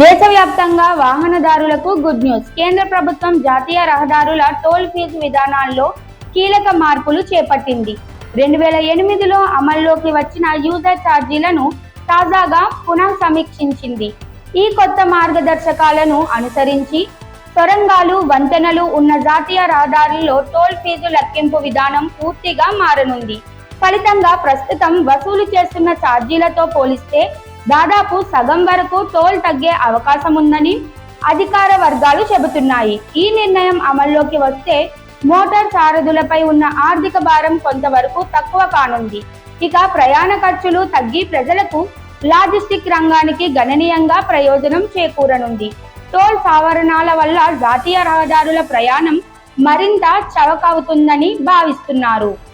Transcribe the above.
దేశవ్యాప్తంగా వాహనదారులకు good news కేంద్ర ప్రభుత్వం జాతీయ రహదారుల టోల్ ఫీజు విధానాల్లో కీలక మార్పులు చేపట్టింది. రెండు వేల ఎనిమిదిలో అమల్లోకి వచ్చిన యూజర్ ఛార్జీలను తాజాగా పునః సమీక్షించింది ఈ కొత్త మార్గదర్శకాలను అనుసరించి సొరంగాలు వంతెనలు ఉన్న జాతీయ రహదారుల్లో టోల్ ఫీజు లెక్కింపు విధానం పూర్తిగా మారనుంది. ఫలితంగా ప్రస్తుతం వసూలు చేస్తున్న ఛార్జీలతో పోలిస్తే దాదాపు సగం వరకు టోల్ తగ్గే అవకాశం ఉందని అధికార వర్గాలు చెబుతున్నాయి. ఈ నిర్ణయం అమల్లోకి వస్తే మోటార్ సారథులపై ఉన్న ఆర్థిక భారం కొంతవరకు తక్కువ కానుంది. ఇక ప్రయాణ ఖర్చులు తగ్గి ప్రజలకు లాజిస్టిక్ రంగానికి గణనీయంగా ప్రయోజనం చేకూరనుంది. టోల్ సవరణల వల్ల జాతీయ రహదారుల ప్రయాణం మరింత చవకవుతుందని భావిస్తున్నారు.